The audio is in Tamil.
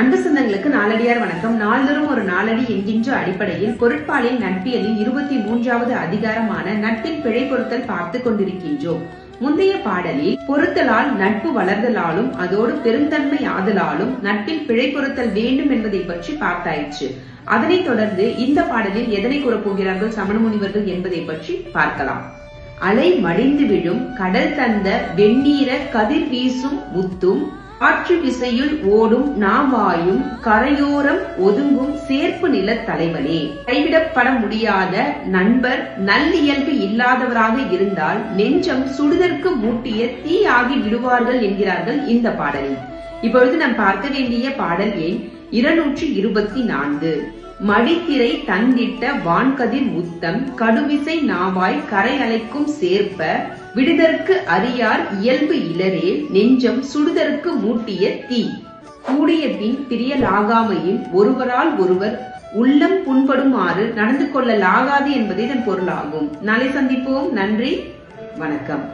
அன்பு சொந்தங்களுக்கு நாளடியார் வணக்கம். நாள்தோறும் ஒரு நாளடி என்கின்ற அடிப்படையில் பொருட்பாலின் நட்பியலில் இருபத்தி மூன்றாவது அதிகாரமான நட்பின் பிழை பொருத்தல் பார்த்து கொண்டிருக்கின்றோம். முந்தைய பாடலில் பொருத்தலால் நட்பு வளர்தலாலும் அதோடு பெருந்தன்மை ஆதலாலும் நட்பில் பிழை பொருத்தல் வேண்டும் என்பதை பற்றி பார்த்தாயிற்று. அதனைத் தொடர்ந்து இந்த பாடலில் எதனை கூறப்போகிறார்கள் சமண முனிவர்கள் என்பதை பற்றி பார்க்கலாம். அலை மடிந்து விழும் கடல் தந்த வெந்நீர கதிர் வீசும் முத்தும் காற்று விசையில் ஓடும் நாவாயும் கரையோரம் ஒதுங்கும் சேர்ப்பு நில தலைவனே. கைவிடப்பட முடியாத நண்பர் நல்லியல்பு இல்லாதவராக இருந்தால் நெஞ்சம் சுடுதற்கு மூட்டிய தீயாகி விடுவார்கள் என்கிறார்கள் இந்த பாடலில். இப்பொழுது நாம் பார்க்க வேண்டிய பாடல் எண் இருநூற்றி இருபத்தி நான்கு. மடித்திரை தந்திட்ட வான்கதிர் உத்தம் கடுவிசை நாவாய் கரை அலைக்கும் சேர்ப்ப விடுதற்கு அறியார் இயல்பு இளரே நெஞ்சம் சுடுதற்கு மூட்டிய தீ. கூடிய பின் பிரியலாகாமையில் ஒருவரால் ஒருவர் உள்ளம் புண்படுமாறு நடந்து கொள்ளலாகாது என்பதே இதன் பொருளாகும். நாளை சந்திப்போம். நன்றி. வணக்கம்.